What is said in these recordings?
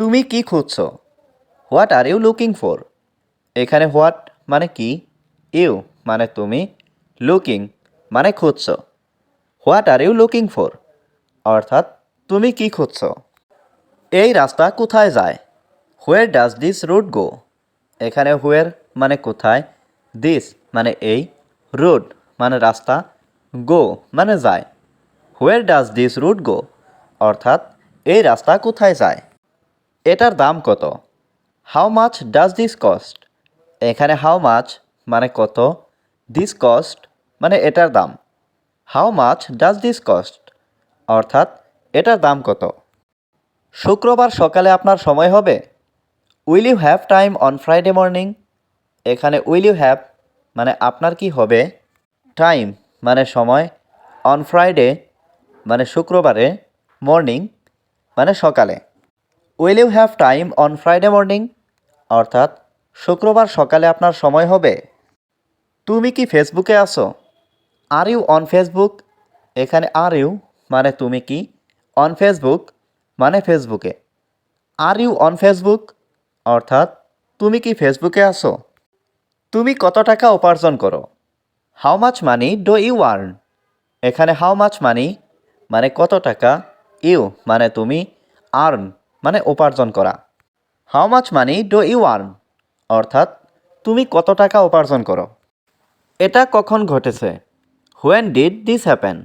তুমি কি খুঁজছো? What are you looking for এখানে হোয়াট মানে কি? ইউ মানে তুমি। লুকিং মানে খুঁজছো। What are you looking for অর্থাৎ তুমি কি খুঁজছো? এই রাস্তা কোথায় যায়? Where does this route go এখানে হোয়ার মানে কোথায়? দিস মানে এই। রুট মানে রাস্তা। গো মানে যায়। Where does this route go অর্থাৎ এই রাস্তা কোথায় যায়? এটার দাম কত? How much does this cost এখানে হাউ মাছ মানে কত? দিস কস্ট মানে এটার দাম। How much does this cost অর্থাৎ এটার দাম কত? শুক্রবার সকালে আপনার সময় হবে? Will you have time on Friday morning এখানে উইল ইউ হ্যাভ মানে আপনার কি হবে? টাইম মানে সময় অন ফ্রাইডে মানে শুক্রবারে মর্নিং মানে সকালে। Will you have time on Friday morning অর্থাৎ, শুক্রবার সকালে আপনার সময় হবে। তুমি কি ফেসবুকে আসো আর ইউ অন ফেসবুক এখানে আর ইউ মানে তুমি কি? অন ফেসবুক মানে ফেসবুকে আর ইউ অন ফেসবুক অর্থাৎ, তুমি কি ফেসবুকে আসো তুমি কত টাকা উপার্জন করো? How much money do you earn এখানে হাউ মাচ মানি মানে কত টাকা ইউ মানে তুমি আর্ন মানে উপার্জন করা। How much money do you earn অর্থাৎ, তুমি কত টাকা উপার্জন করো। এটা কখন ঘটেছে? হোয়েন ডিড দিস হ্যাপেন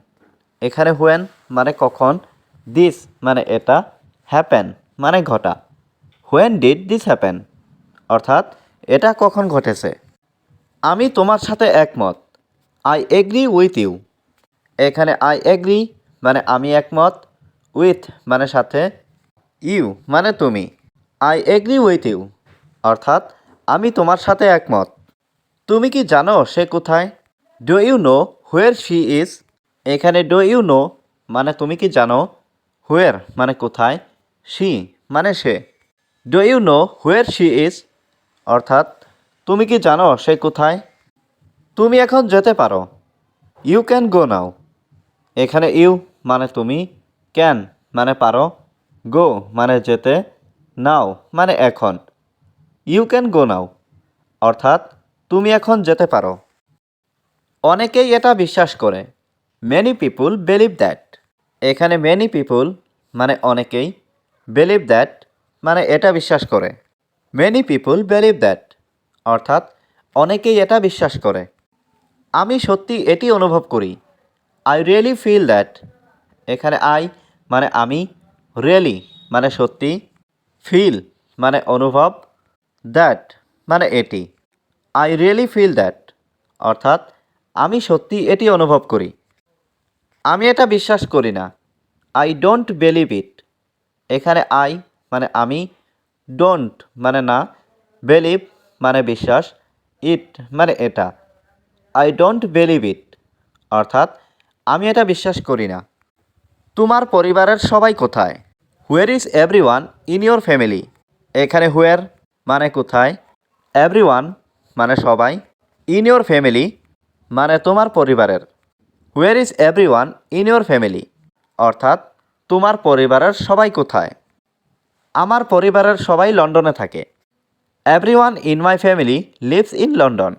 এখানে হোয়েন মানে কখন? দিস মানে এটা। হ্যাপেন মানে ঘটা। হোয়েন ডিড দিস হ্যাপেন অর্থাৎ, এটা কখন ঘটেছে? আমি তোমার সাথে একমত। আই এগ্রি উইথ ইউ এখানে আই এগ্রি মানে আমি একমত। উইথ মানে সাথে ইউ মানে তুমি। I agree with you. অর্থাৎ, আমি তোমার সাথে একমত। তুমি কি জানো সে কোথায়? Do you know where she is এখানে ডো ইউ নো মানে তুমি কি জানো? হোয়ার মানে কোথায়? শি মানে সে। Do you know where she is অর্থাৎ, তুমি কি জানো সে কোথায়? তুমি এখন যেতে পারো। ইউ ক্যান গো নাও এখানে ইউ মানে তুমি। ক্যান মানে পারো। গো মানে যেতে, নাও মানে এখন। You can go now. অর্থাৎ, তুমি এখন যেতে পারো। অনেকেই এটা বিশ্বাস করে। মেনি পিপুল বিলিভ দ্যাট এখানে মেনি পিপুল মানে অনেকেই বিলিভ দ্যাট মানে এটা বিশ্বাস করে। মেনি পিপুল বিলিভ দ্যাট অর্থাৎ, অনেকেই এটা বিশ্বাস করে। আমি সত্যি এটি অনুভব করি। আই রিয়েলি ফিল দ্যাট এখানে আই মানে আমি রিয়েলি মানে সত্যি? ফিল মানে অনুভব? দ্যাট মানে এটি? আই রিয়েলি ফিল দ্যাট অর্থাৎ, আমি সত্যি এটি অনুভব করি। আমি এটা বিশ্বাস করি না। আই ডোন্ট বিলিভ ইট এখানে আই মানে আমি ডোন্ট মানে না বিলিভ মানে বিশ্বাস ইট মানে এটা। আই ডোন্ট বিলিভ ইট অর্থাৎ, আমি এটা বিশ্বাস করি না। তোমার পরিবারের সবাই কোথায়? Where is everyone in your family এখানে হুয়ার মানে কোথায়? এভরি ওয়ান মানে সবাই। ইন ইয়োর ফ্যামিলি মানে তোমার পরিবারের। Where is everyone in your family অর্থাৎ তোমার পরিবারের সবাই কোথায়? আমার পরিবারের সবাই লন্ডনে থাকে। Everyone in my family lives in London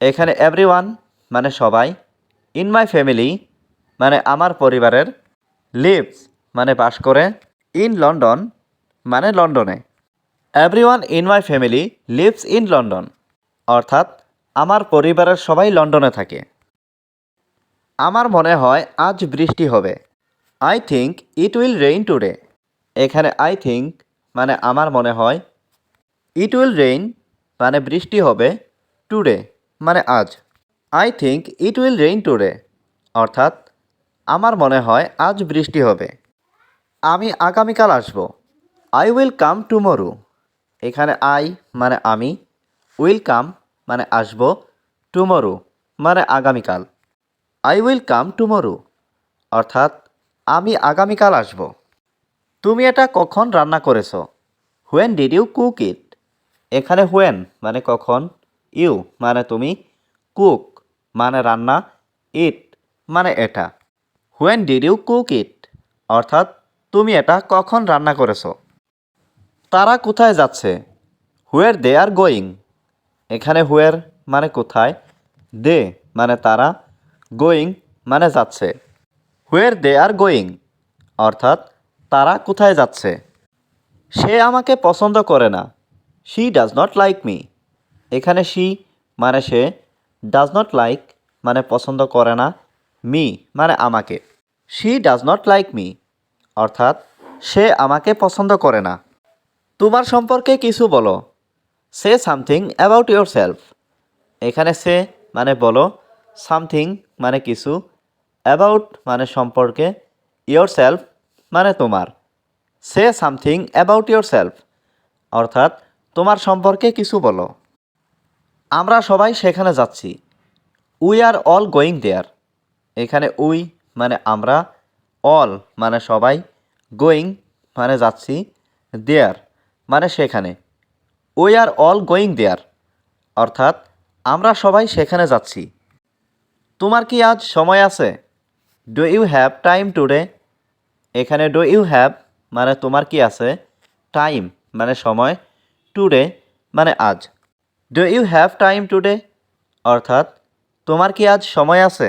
এখানে এভরি ওয়ান মানে সবাই। ইন মাই ফ্যামিলি মানে আমার পরিবারের। লিভস মানে বাস করে। ইন লন্ডন মানে লন্ডনে। Everyone in my family lives in London অর্থাৎ আমার পরিবারের সবাই লন্ডনে থাকে। আমার মনে হয় আজ বৃষ্টি হবে। I think it will rain today এখানে আই থিঙ্ক মানে আমার মনে হয় ইট উইল রেইন মানে বৃষ্টি হবে টুডে মানে আজ। I think it will rain today অর্থাৎ আমার মনে হয় আজ বৃষ্টি হবে। আমি আগামীকাল আসব। আই উইল কাম টুমরু এখানে আই মানে আমি উইল কাম মানে আসব টুমরু মানে আগামীকাল। আই উইল কাম টুমরু অর্থাৎ আমি আগামীকাল আসব। তুমি এটা কখন রান্না করেছ? When did you cook it এখানে হোয়েন মানে কখন? ইউ মানে তুমি কুক মানে রান্না ইট মানে এটা। When did you cook it অর্থাৎ তুমি এটা কখন রান্না করেছ? তারা কোথায় যাচ্ছে? Where they are going. এখানে হুয়ের মানে কোথায়? দে মানে তারা। গোয়িং মানে যাচ্ছে। Where they are going. অর্থাৎ তারা কোথায় যাচ্ছে? সে আমাকে পছন্দ করে না। She does not like me. এখানে শি মানে সে ডাজ নট লাইক মানে পছন্দ করে না। মি মানে আমাকে। She does not like me. অর্থাৎ, সে আমাকে পছন্দ করে না। তোমার সম্পর্কে কিছু বলো। Say something about yourself এখানে সে মানে বলো, সামথিং মানে কিছু, অ্যাবাউট মানে সম্পর্কে ইয়োর সেলফ মানে তোমার। Say something about yourself অর্থাৎ, তোমার সম্পর্কে কিছু বলো। আমরা সবাই সেখানে যাচ্ছি। We are all going there. এখানে উই মানে আমরা অল মানে সবাই গোয়িং মানে যাচ্ছি দেয়ার মানে সেখানে। We are all going there অর্থাৎ আমরা সবাই সেখানে যাচ্ছি। তোমার কি আজ সময় আছে? Do you have time today এখানে ডু ইউ হ্যাভ মানে তোমার কি আছে? টাইম মানে সময় টুডে মানে আজ। Do you have time today অর্থাৎ তোমার কি আজ সময় আছে?